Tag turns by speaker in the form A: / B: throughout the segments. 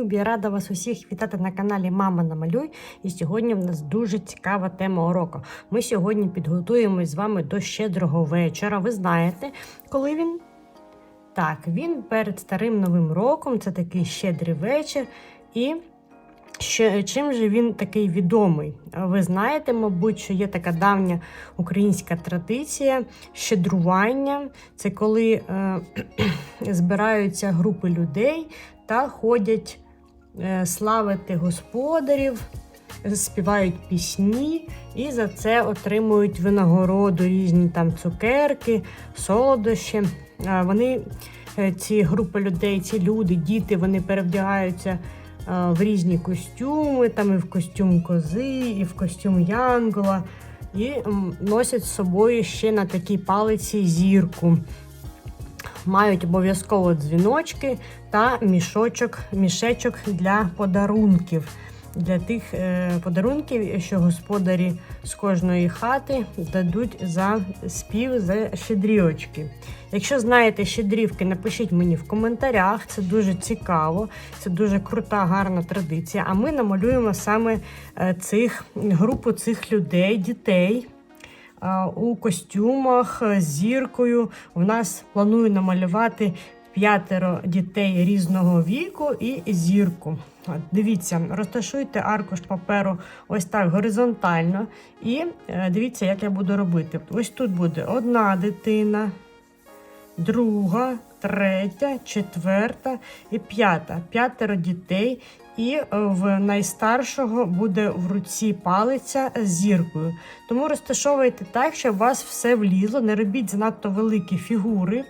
A: любі! Я рада вас усіх вітати на каналі Мама Намалюй. І сьогодні в нас дуже цікава тема уроку. Ми сьогодні підготуємось з вами до щедрого вечора. Ви знаєте, коли він? Так, він перед старим новим роком, це такий щедрий вечір. І що, чим же він такий відомий? Ви знаєте, мабуть, що є така давня українська традиція щедрування. Це коли е, збираються групи людей та ходять славити господарів, співають пісні і за це отримують винагороду різні там цукерки, солодощі. Е, вони, е, ці групи людей, ці люди, діти, вони перевдягаються в різні костюми, там і в костюм кози, і в костюм янгола, і носять з собою ще на такій палиці зірку. Мають обов'язково дзвіночки та мішочок, мішечок для подарунків. Для тих е, подарунків, що господарі з кожної хати дадуть за спів за щедрівочки. Якщо знаєте щедрівки, напишіть мені в коментарях. Це дуже цікаво, це дуже крута, гарна традиція. А ми намалюємо саме е, цих групу цих людей, дітей. У костюмах з зіркою в нас планую намалювати п'ятеро дітей різного віку і зірку. Дивіться, розташуйте аркуш паперу ось так горизонтально. І е, дивіться, як я буду робити. Ось тут буде одна дитина, друга, третя, четверта і п'ята. П'ятеро дітей. І е, в найстаршого буде в руці палиця з зіркою. Тому розташовуйте так, щоб у вас все влізло. Не робіть занадто великі фігури.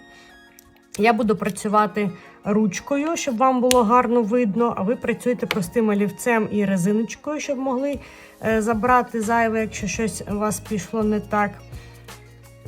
A: Я буду працювати ручкою, щоб вам було гарно видно, а ви працюєте простим олівцем і резиночкою, щоб могли е, забрати зайве, якщо щось у вас пішло не так.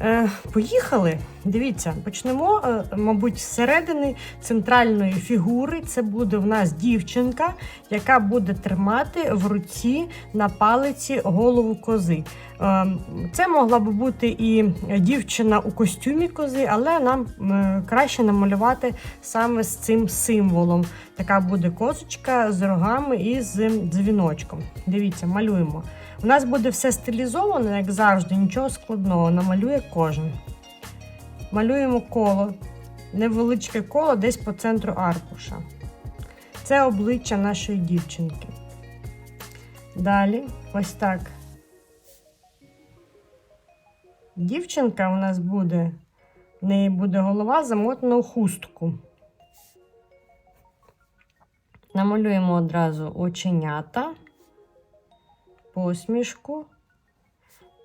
A: Е, Поїхали. Дивіться, почнемо, е, мабуть, з середини центральної фігури. Це буде в нас дівчинка, яка буде тримати в руці на палиці голову кози. Е, це могла би бути і дівчина у костюмі кози, але нам е, краще намалювати саме з цим символом. Така буде козочка з рогами і з дзвіночком. Дивіться, малюємо. У нас буде все стилізовано, як завжди, нічого складного, намалює кожен. Малюємо коло, невеличке коло десь по центру аркуша. Це обличчя нашої дівчинки. Далі, ось так. Дівчинка у нас буде, в неї буде голова замотана у хустку. Намалюємо одразу оченята посмішку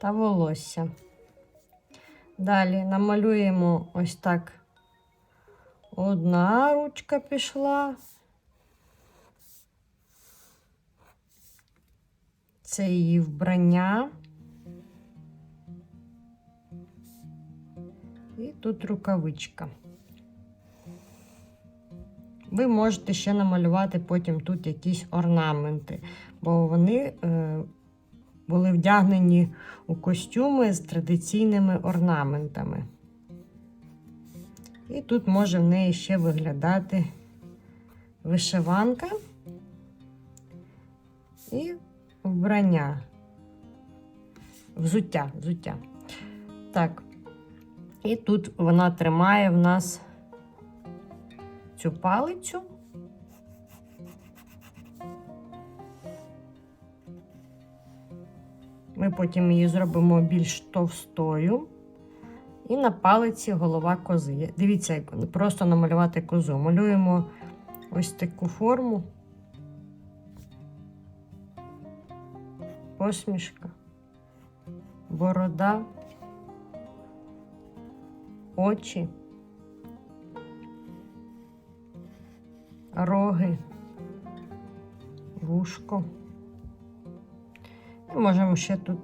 A: та волосся. Далі намалюємо ось так. Одна ручка пішла. Це її вбрання. І тут рукавичка. Ви можете ще намалювати потім тут якісь орнаменти, бо вони е, були вдягнені у костюми з традиційними орнаментами. І тут може в неї ще виглядати вишиванка і вбрання, взуття, взуття. Так, і тут вона тримає в нас цю палицю. Ми потім її зробимо більш товстою. І на палиці голова кози. Дивіться, як просто намалювати козу. Малюємо ось таку форму. Посмішка, борода, очі, роги, вушко. Можемо ще тут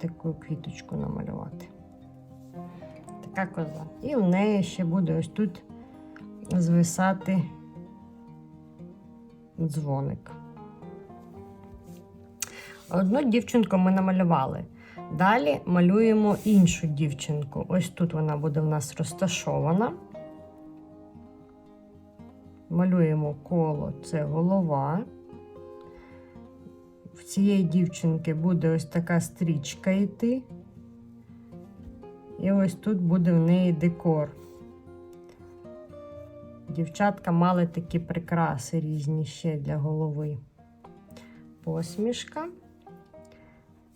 A: таку квіточку намалювати. Така коза. І в неї ще буде ось тут звисати дзвоник. Одну дівчинку ми намалювали. Далі малюємо іншу дівчинку. Ось тут вона буде в нас розташована. малюємо коло це голова. Цієї дівчинки буде ось така стрічка йти. І ось тут буде в неї декор. Дівчатка мали такі прикраси різні ще для голови. Посмішка.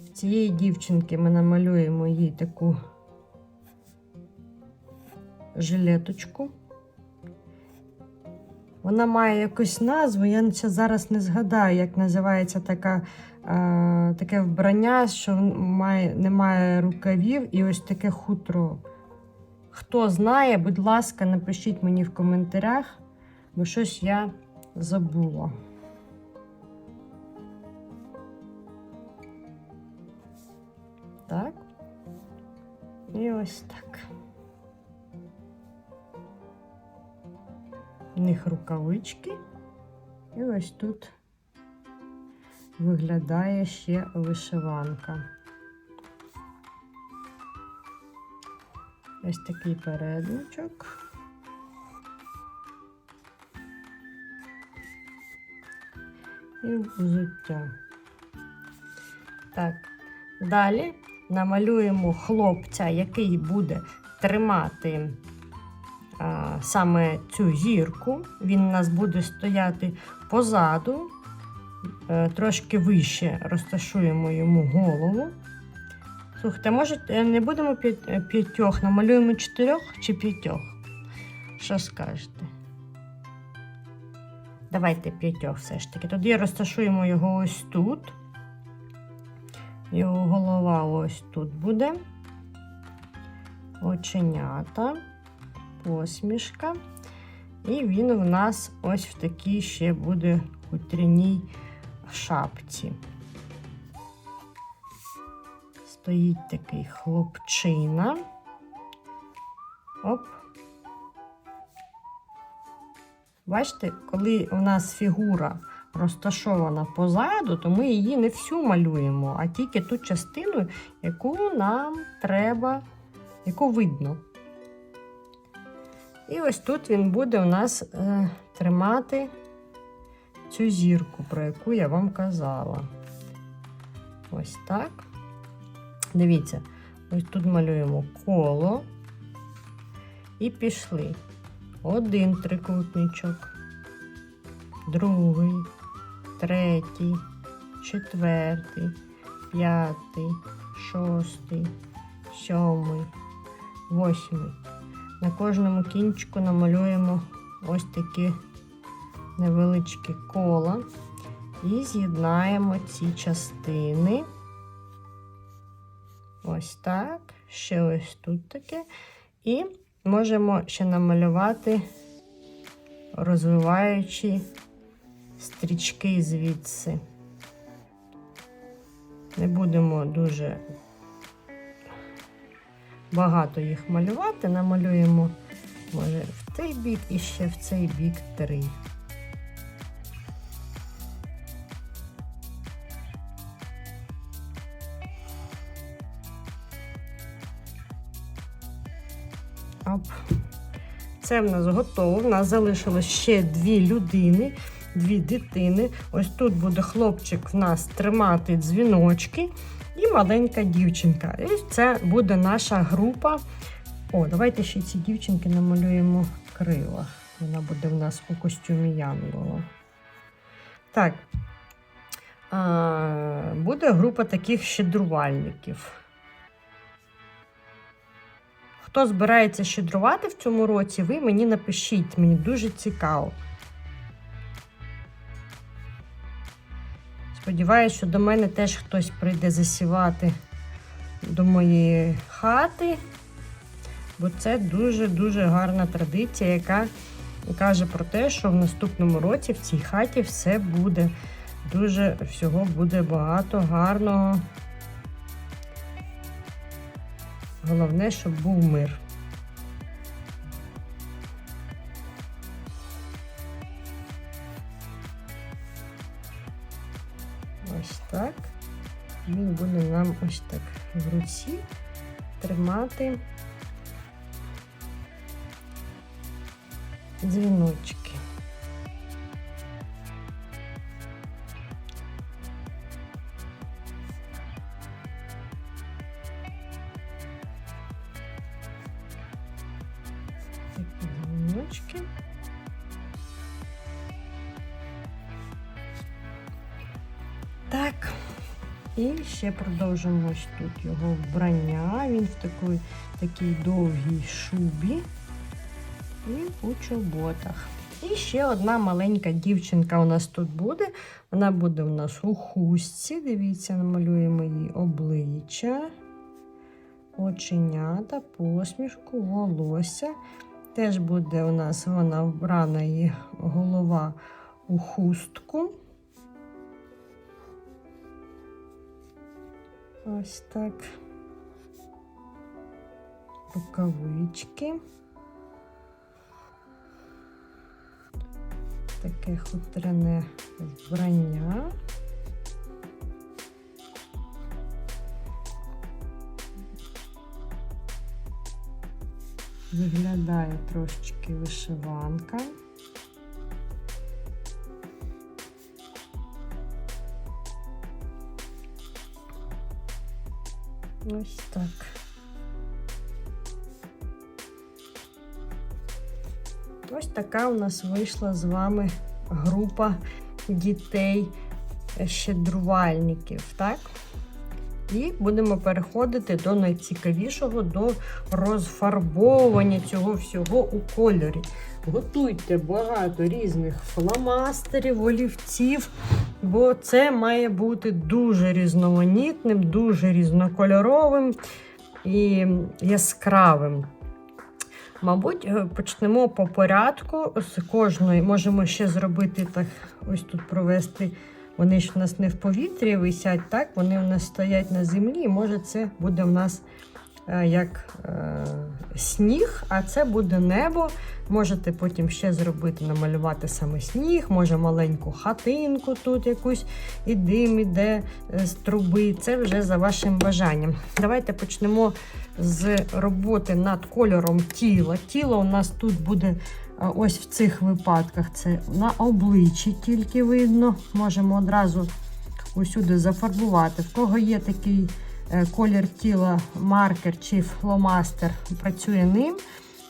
A: В цієї дівчинки ми намалюємо їй таку жилеточку. Вона має якусь назву, я зараз не згадаю, як називається така, е, таке вбрання, що має, немає рукавів і ось таке хутро. Хто знає, будь ласка, напишіть мені в коментарях, бо щось я забула. Так. І ось так. В них рукавички. І ось тут виглядає ще вишиванка. Ось такий передничок. І взуття. Так, далі намалюємо хлопця, який буде тримати саме цю зірку. Він у нас буде стояти позаду, е, трошки вище розташуємо йому голову. Слухайте, може е, не будемо е, п'ятьох, намалюємо чотирьох чи п'ятьох? Що скажете? Давайте п'ятьох все ж таки. Тоді розташуємо його ось тут. Його голова ось тут буде. Оченята, посмішка. І він в нас ось в такій ще буде хутряній шапці. Стоїть такий хлопчина. Оп. Бачите, коли у нас фігура розташована позаду, то ми її не всю малюємо, а тільки ту частину, яку нам треба, яку видно. І ось тут він буде у нас е, тримати цю зірку, про яку я вам казала. Ось так. Дивіться, ось тут малюємо коло і пішли. Один трикутничок, другий, третій, четвертий, п'ятий, шостий, сьомий, восьмий. На кожному кінчику намалюємо ось такі невеличкі кола і з'єднаємо ці частини. Ось так. Ще ось тут таке. І можемо ще намалювати, розвиваючи стрічки звідси. Не будемо дуже багато їх малювати. Намалюємо, може, в цей бік і ще в цей бік три. Оп. Це в нас готово. В нас залишилось ще дві людини, дві дитини. Ось тут буде хлопчик в нас тримати дзвіночки і маленька дівчинка. І це буде наша група. О, давайте ще ці дівчинки намалюємо крила. Вона буде в нас у костюмі Янгола. Так. Буде група таких щедрувальників. Хто збирається щедрувати в цьому році, ви мені напишіть, мені дуже цікаво. Сподіваюсь, що до мене теж хтось прийде засівати до моєї хати, бо це дуже-дуже гарна традиція, яка каже про те, що в наступному році в цій хаті все буде. Дуже всього буде багато гарного. Головне, щоб був мир. Він буде нам ось так в руці тримати дзвіночки. Ще продовжимо ось тут його вбрання. Він в такій, такій довгій шубі і у чоботах. І ще одна маленька дівчинка у нас тут буде. Вона буде у нас у хустці. Дивіться, намалюємо її обличчя, оченята, посмішку, волосся. Теж буде у нас вона вбрана її голова у хустку. Ось так. Рукавички. Таке хутряне вбрання. Виглядає трошечки вишиванка. Ось так. Ось така у нас вийшла з вами група дітей е, щедрувальників, так? І будемо переходити до найцікавішого, до розфарбовування цього всього у кольорі. Готуйте багато різних фломастерів, олівців, бо це має бути дуже різноманітним, дуже різнокольоровим і яскравим. Мабуть, е, почнемо по порядку. З кожної можемо ще зробити так, ось тут провести. Вони ж у нас не в повітрі висять, так? Вони у нас стоять на землі, і може це буде у нас е, як е, сніг, а це буде небо. Можете потім ще зробити, намалювати саме сніг, може маленьку хатинку тут якусь, і дим іде е, з труби. Це вже за вашим бажанням. Давайте почнемо з роботи над кольором тіла. Тіло у нас тут буде ось в цих випадках. Це на обличчі тільки видно. Можемо одразу усюди зафарбувати. В кого є такий е, колір тіла, маркер чи фломастер, працює ним.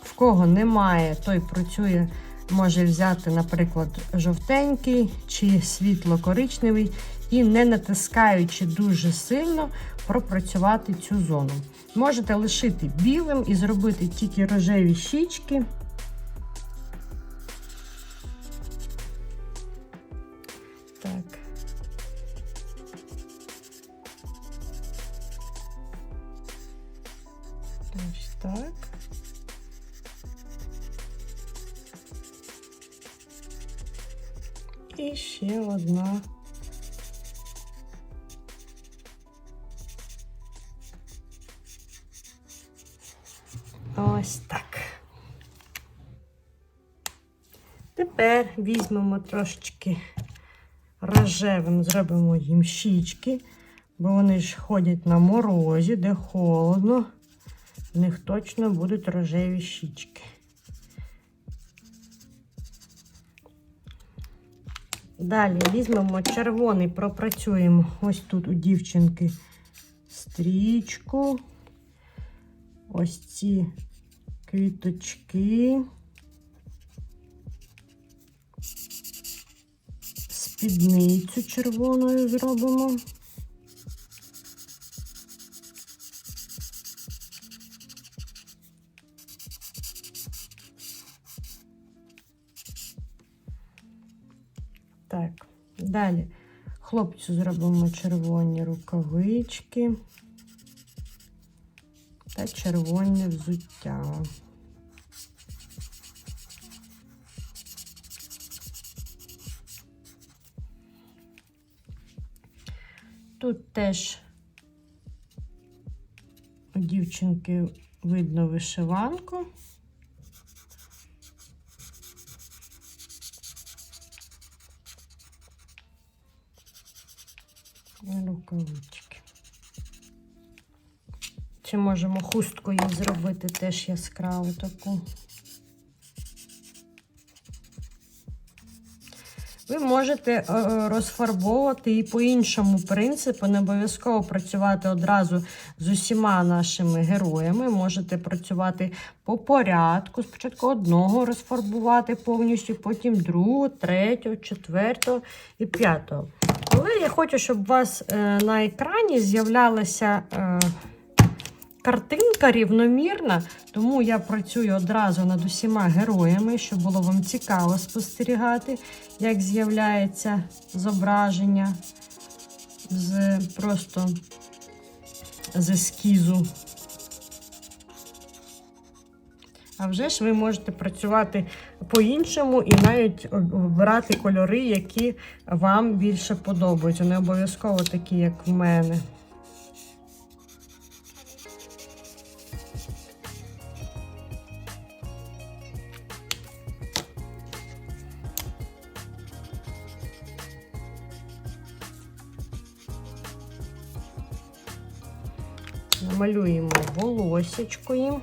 A: В кого немає, той працює, може взяти, наприклад, жовтенький чи світло-коричневий і не натискаючи дуже сильно, пропрацювати цю зону. Можете лишити білим і зробити тільки рожеві щічки. Візьмемо трошечки рожевим, зробимо їм щічки, бо вони ж ходять на морозі, де холодно. В них точно будуть рожеві щічки. Далі візьмемо червоний, пропрацюємо ось тут у дівчинки стрічку. Ось ці квіточки. Спідницю червоною зробимо. Так, далі хлопцю зробимо червоні рукавички та червоне взуття. Тут теж у дівчинки видно вишиванку. Рукавички. Чи можемо хустку їй зробити теж яскраву таку. Можете е, розфарбовувати і по іншому принципу, не обов'язково працювати одразу з усіма нашими героями. Можете працювати по порядку. Спочатку одного розфарбувати повністю, потім другого, третього, четвертого і п'ятого. Але я хочу, щоб у вас е, на екрані з'являлася. Картинка рівномірна, тому я працюю одразу над усіма героями, щоб було вам цікаво спостерігати, як з'являється зображення з просто з ескізу. А вже ж ви можете працювати по-іншому і навіть обирати кольори, які вам більше подобаються. Не обов'язково такі, як в мене. Намалюємо волосечко їм.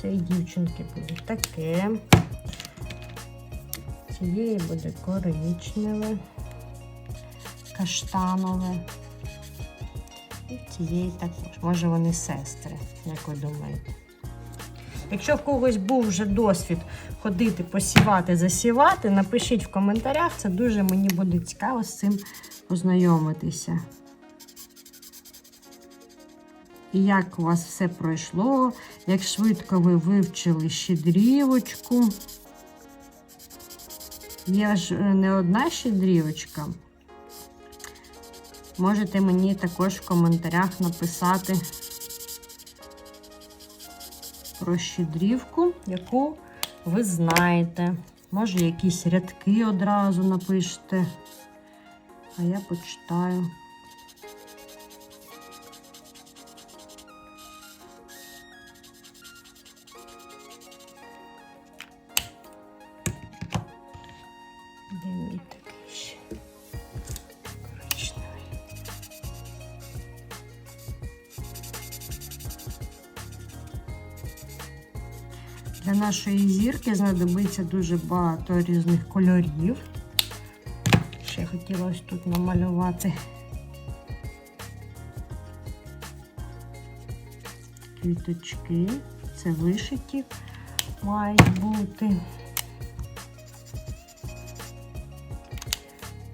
A: Цієї дівчинки буде таке. Цієї буде коричневе, каштанове. І цієї також. Може вони сестри, як ви думаєте. Якщо в когось був вже досвід ходити, посівати, засівати, напишіть в коментарях, це дуже мені буде цікаво з цим познайомитися. І як у вас все пройшло, як швидко ви вивчили щедрівочку. Є ж е, не одна щедрівочка. Можете мені також в коментарях написати про щедрівку, яку ви знаєте. Може, якісь рядки одразу напишете, а я почитаю. Нашої зірки знадобиться дуже багато різних кольорів. Ще хотіла ось тут намалювати квіточки. Це вишиті мають бути.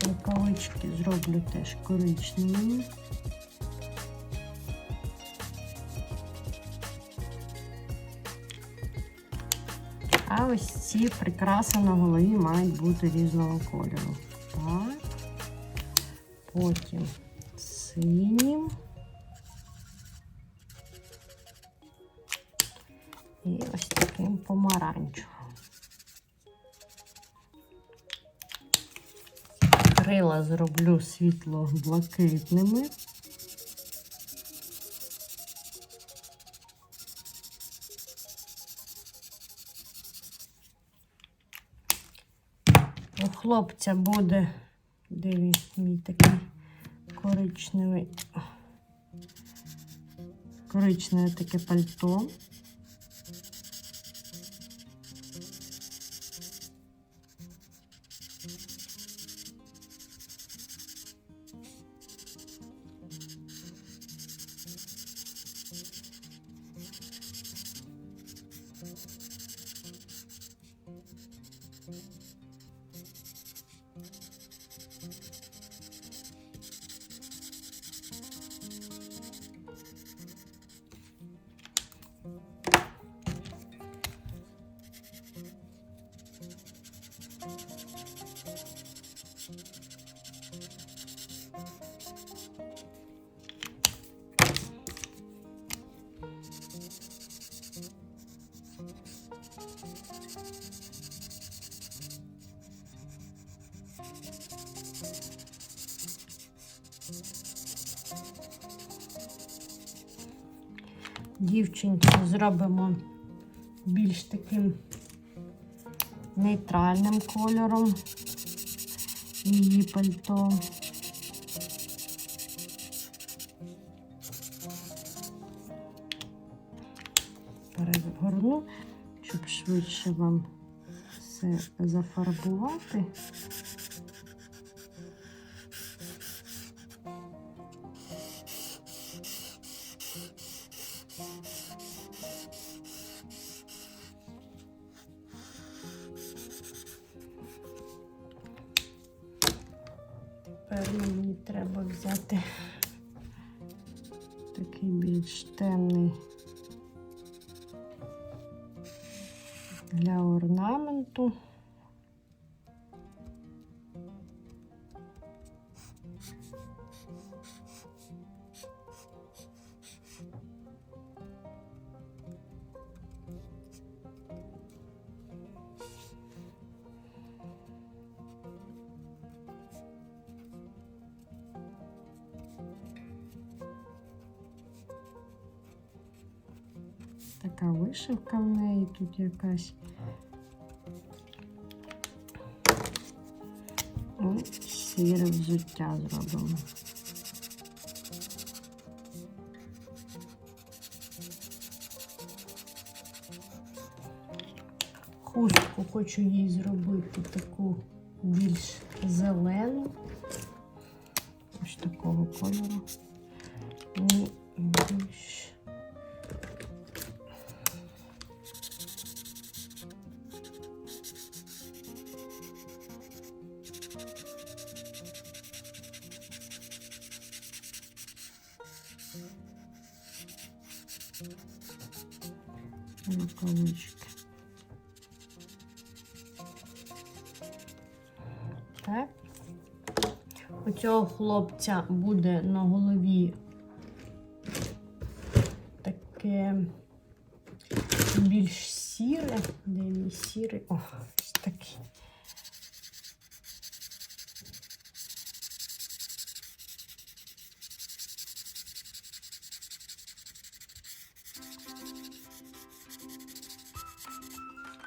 A: Рукавички зроблю теж коричневими. Ось ці прикраси на голові мають бути різного кольору. Так. Потім синім. І ось таким помаранчевим. Крила зроблю світло-блакитними. У хлопця буде, де мій такий коричневий, коричневе таке пальто. Дівчинці зробимо більш таким нейтральним кольором її пальто. перегорну, щоб швидше вам все зафарбувати. Така вишивка в неї тут якась. І сіре взуття зробимо. Хустку хочу їй зробити таку більш зелену. Так. У цього хлопця буде на голові таке більш сіре. Де мій сірий? О, ось такий.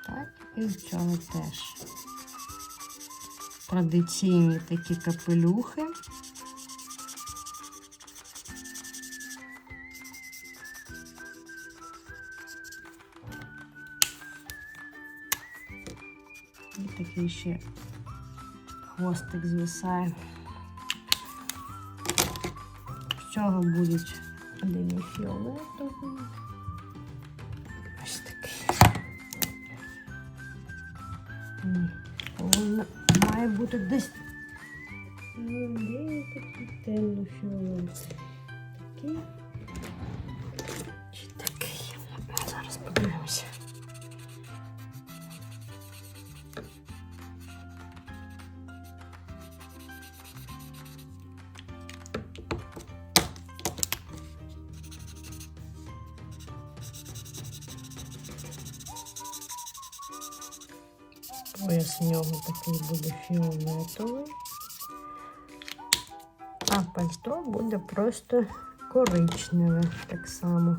A: Так, і в цього теж традиційні такі капелюхи. І такий ще хвостик звисає. З цього будуть один фіолетовий. Бути десь. Ну, де такі темно фіолетові. Чи такий буде фіолетовий. А пальто буде просто коричневе так само.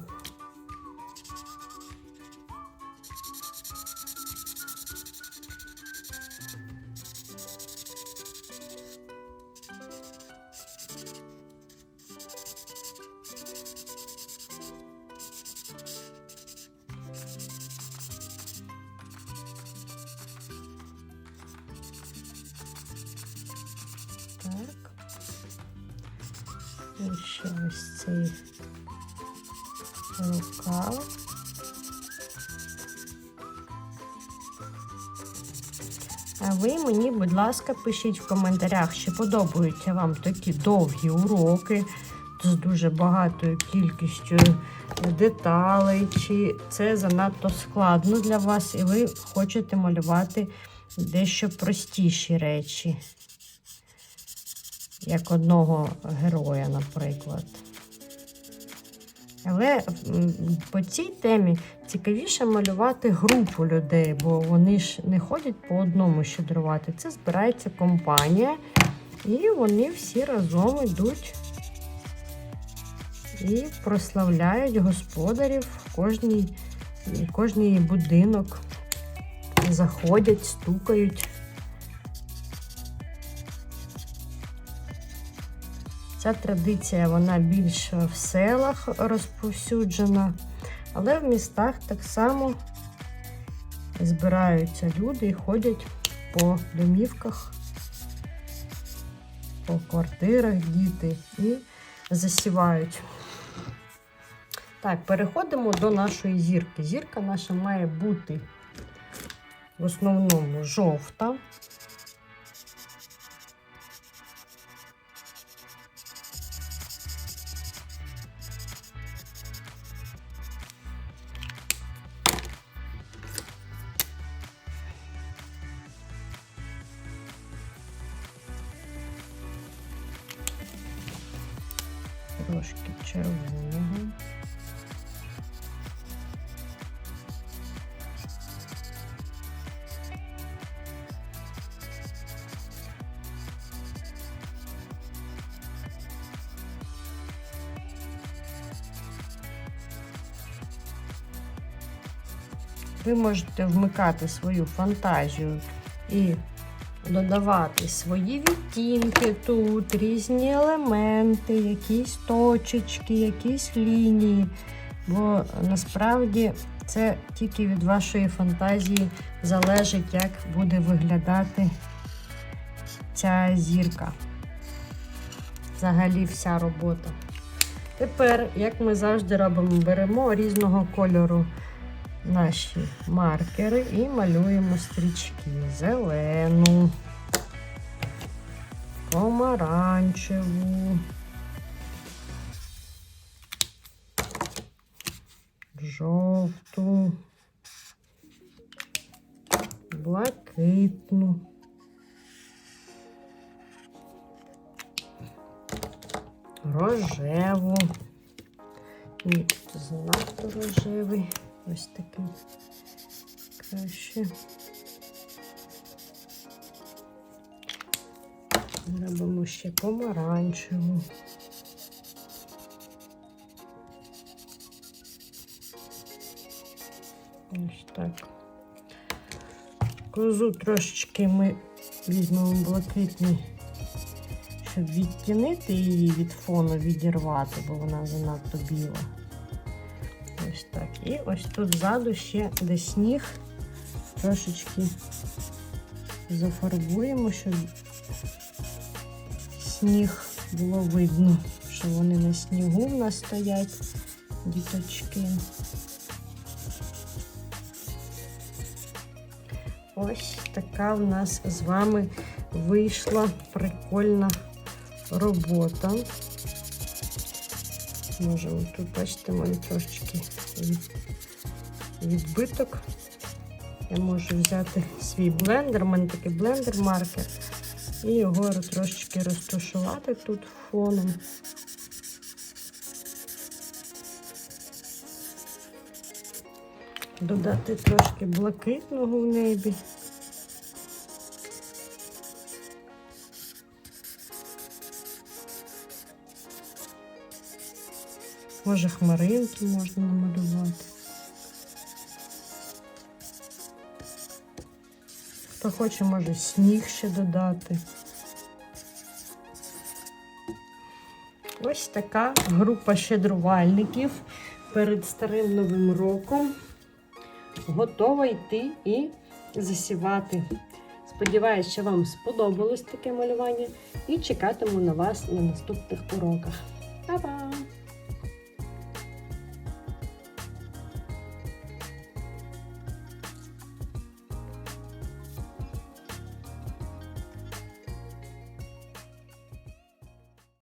A: Цей рукав. А ви мені, будь ласка, пишіть в коментарях, чи подобаються вам такі довгі уроки з дуже багатою кількістю деталей, чи це занадто складно для вас, і ви хочете малювати дещо простіші речі як одного героя, наприклад. Але по цій темі цікавіше малювати групу людей, бо вони ж не ходять по одному щедрувати. Це збирається компанія, і вони всі разом йдуть і прославляють господарів кожній, кожній будинок. Заходять, стукають. Ця традиція вона більше в селах розповсюджена, Але в містах так само збираються люди і ходять по домівках, по квартирах діти і засівають. Так, переходимо до нашої зірки. Зірка наша має бути в основному жовта. Трошки червоного. Ви можете вмикати свою фантазію і додавати свої відтінки тут, різні елементи, якісь точечки, якісь лінії. Бо насправді це тільки від вашої фантазії залежить, як буде виглядати ця зірка. Взагалі вся робота. Тепер, як ми завжди робимо, беремо різного кольору наші маркери і малюємо стрічки. Зелену, помаранчеву, жовту, блакитну. Рожеву. Тут занадто рожевий. Ось такий краще. Робимо ще помаранчеву. Ось так. Козу трошечки ми візьмемо блакитний, щоб відтінити її від фону, відірвати, бо вона занадто біла. Ось так. І ось тут ззаду ще де сніг трошечки зафарбуємо, щоб сніг було видно, що вони на снігу в нас стоять, діточки. Ось така в нас з вами вийшла прикольна робота. Можемо тут, бачите, мене трошечки від, відбиток. Я можу взяти свій блендер, у мене такий блендер-маркер, і його трошечки розташувати тут фоном. Додати трошки блакитного в небі. Може, хмаринки можна намалювати. Хто хоче, може сніг ще додати. Ось така група щедрувальників перед старим новим роком готова йти і засівати. Сподіваюсь, що вам сподобалось таке малювання і чекатиму на вас на наступних уроках. Па-па!